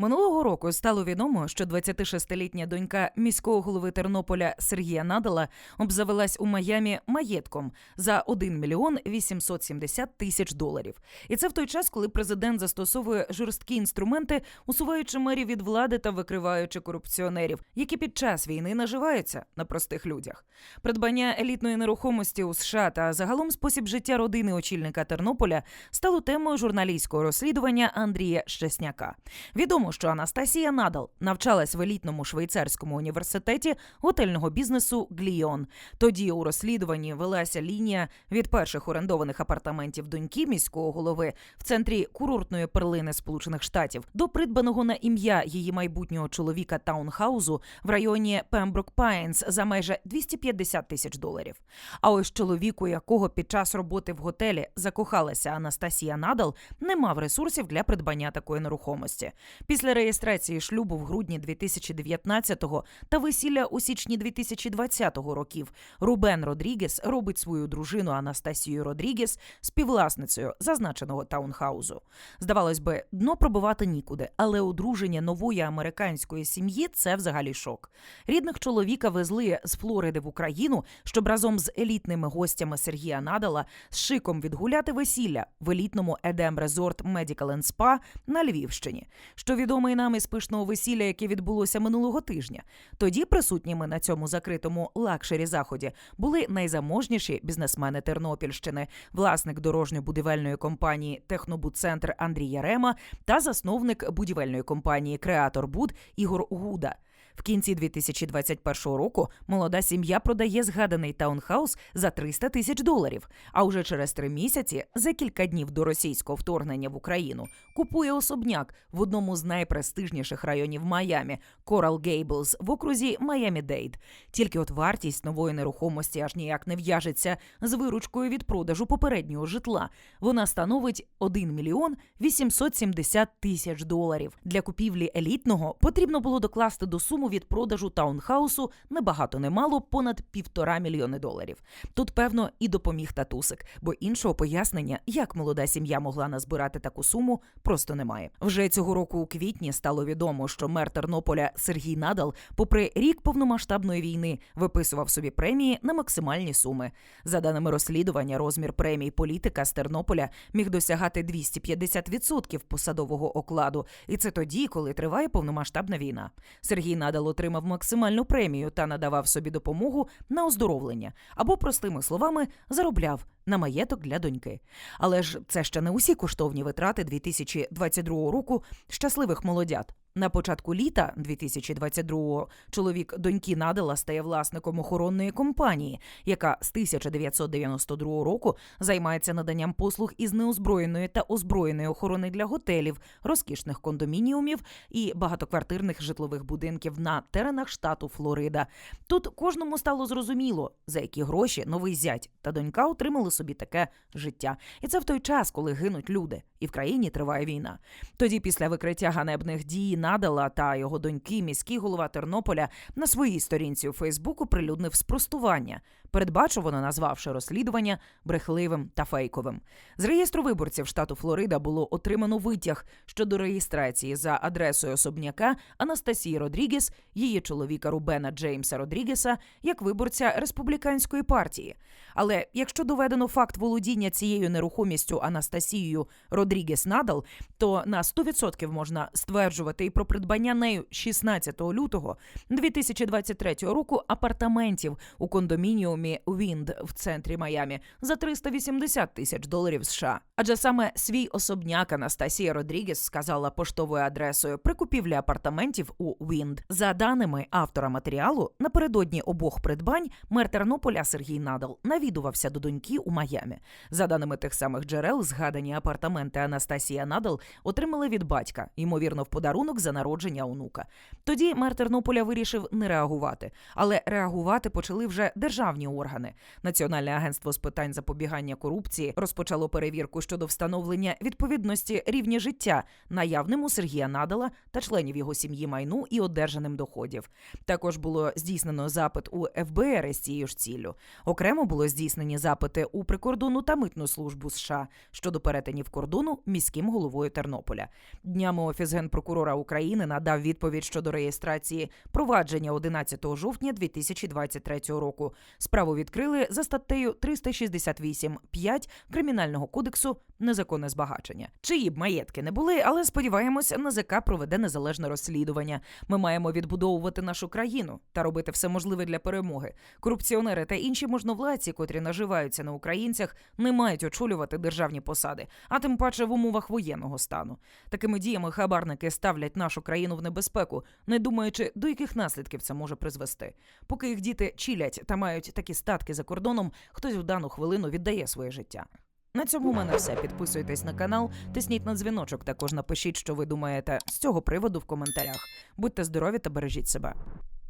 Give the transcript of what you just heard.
Минулого року стало відомо, що 26-літня донька міського голови Тернополя Сергія Надала обзавелась у Майамі маєтком за 1 мільйон 870 тисяч доларів. І це в той час, коли президент застосовує жорсткі інструменти, усуваючи мерів від влади та викриваючи корупціонерів, які під час війни наживаються на простих людях. Придбання елітної нерухомості у США та загалом спосіб життя родини очільника Тернополя стало темою журналістського розслідування Андрія Щесняка. Відомо, що Анастасія Надал навчалась в елітному швейцарському університеті готельного бізнесу Гліон. Тоді у розслідуванні велася лінія від перших орендованих апартаментів доньки міського голови в центрі курортної перлини Сполучених Штатів до придбаного на ім'я її майбутнього чоловіка таунхаузу в районі Пемброк Пайнс за майже 250 тисяч доларів. А ось чоловіку, якого під час роботи в готелі закохалася Анастасія Надал, не мав ресурсів для придбання такої нерухомості. Після реєстрації шлюбу в грудні 2019-го та весілля у січні 2020 років Рубен Родрігес робить свою дружину Анастасію Родрігес співвласницею зазначеного таунхаузу. Здавалось би, дно пробивати нікуди, але одруження нової американської сім'ї це взагалі шок. Рідних чоловіка везли з Флориди в Україну, щоб разом з елітними гостями Сергія Надала з шиком відгуляти весілля в елітному Едем Резорт and Spa на Львівщині, що відомий нам із пишного весілля, яке відбулося минулого тижня. Тоді присутніми на цьому закритому лакшері заході були найзаможніші бізнесмени Тернопільщини, власник дорожньо-будівельної компанії Технобудцентр Андрій Ярема та засновник будівельної компанії Креатор Буд Ігор Гуда. В кінці 2021 року молода сім'я продає згаданий таунхаус за 300 тисяч доларів. А уже через три місяці, за кілька днів до російського вторгнення в Україну, купує особняк в одному з найпрестижніших районів Майамі Coral Gables в окрузі Майами Дейд. Тільки от вартість нової нерухомості аж ніяк не в'яжеться з виручкою від продажу попереднього житла. Вона становить 1 мільйон 870 тисяч доларів. Для купівлі елітного потрібно було докласти до суму від продажу таунхаусу небагато немало понад півтора мільйони доларів. Тут, певно, і допоміг татусик, бо іншого пояснення, як молода сім'я могла назбирати таку суму, просто немає. Вже цього року у квітні стало відомо, що мер Тернополя Сергій Надал, попри рік повномасштабної війни, виписував собі премії на максимальні суми. За даними розслідування, розмір премій політика з Тернополя міг досягати 250% посадового окладу, і це тоді, коли триває повномасштабна війна. Сергій Надал отримав максимальну премію та надавав собі допомогу на оздоровлення або, простими словами, заробляв на маєток для доньки. Але ж це ще не усі коштовні витрати 2022 року щасливих молодят. На початку літа 2022-го чоловік доньки Надала стає власником охоронної компанії, яка з 1992 року займається наданням послуг із неозброєної та озброєної охорони для готелів, розкішних кондомініумів і багатоквартирних житлових будинків на теренах штату Флорида. Тут кожному стало зрозуміло, за які гроші новий зять та донька отримали собі таке життя. І це в той час, коли гинуть люди, і в країні триває війна. Тоді, після викриття ганебних дій Надала та його доньки, міський голова Тернополя на своїй сторінці у Фейсбуку прилюднив спростування, передбачувано назвавши розслідування брехливим та фейковим. З реєстру виборців штату Флорида було отримано витяг щодо реєстрації за адресою особняка Анастасії Родрігес, її чоловіка Рубена Джеймса Родрігеса, як виборця республіканської партії. Але якщо доведено факт володіння цією нерухомістю Анастасією Родрігес Надал, то на 100% можна стверджувати і про придбання нею 16 лютого 2023 року апартаментів у кондомініумі Вінд в центрі Майамі за 380 тисяч доларів США. Адже саме свій особняк Анастасія Родрігес сказала поштовою адресою при купівлі апартаментів у Вінд. За даними автора матеріалу, напередодні обох придбань мер Тернополя Сергій Надал навідувався до доньки у Майамі. За даними тих самих джерел, згадані апартаменти Анастасія Надал отримали від батька, ймовірно, в подарунок за народження онука. Тоді мер Тернополя вирішив не реагувати, але реагувати почали вже державні органи. Національне агентство з питань запобігання корупції розпочало перевірку щодо встановлення відповідності рівня життя наявним у Сергія Надала та членів його сім'ї майну і одержаним доходів. Також було здійснено запит у ФБР із цією ж ціллю. Окремо було здійснені запити у прикордонну та митну службу США щодо перетинів кордону міським головою Тернополя. Днями офіс генпрокурора України надав відповідь щодо реєстрації провадження 11 жовтня 2023 року. Справу відкрили за статтею 368.5 Кримінального кодексу незаконне збагачення. Чиї б маєтки не були, але сподіваємося, НАЗК проведе незалежне розслідування. Ми маємо відбудовувати нашу країну та робити все можливе для перемоги. Корупціонери та інші можновладці, котрі наживаються на українцях, не мають очолювати державні посади, а тим паче в умовах воєнного стану. Такими діями хабарники ставлять нашу країну в небезпеку, не думаючи, до яких наслідків це може призвести. Поки їх діти чілять та мають такі статки за кордоном, хтось в дану хвилину віддає своє життя. На цьому в мене все. Підписуйтесь на канал, тисніть на дзвіночок. Також напишіть, що ви думаєте з цього приводу в коментарях. Будьте здорові та бережіть себе.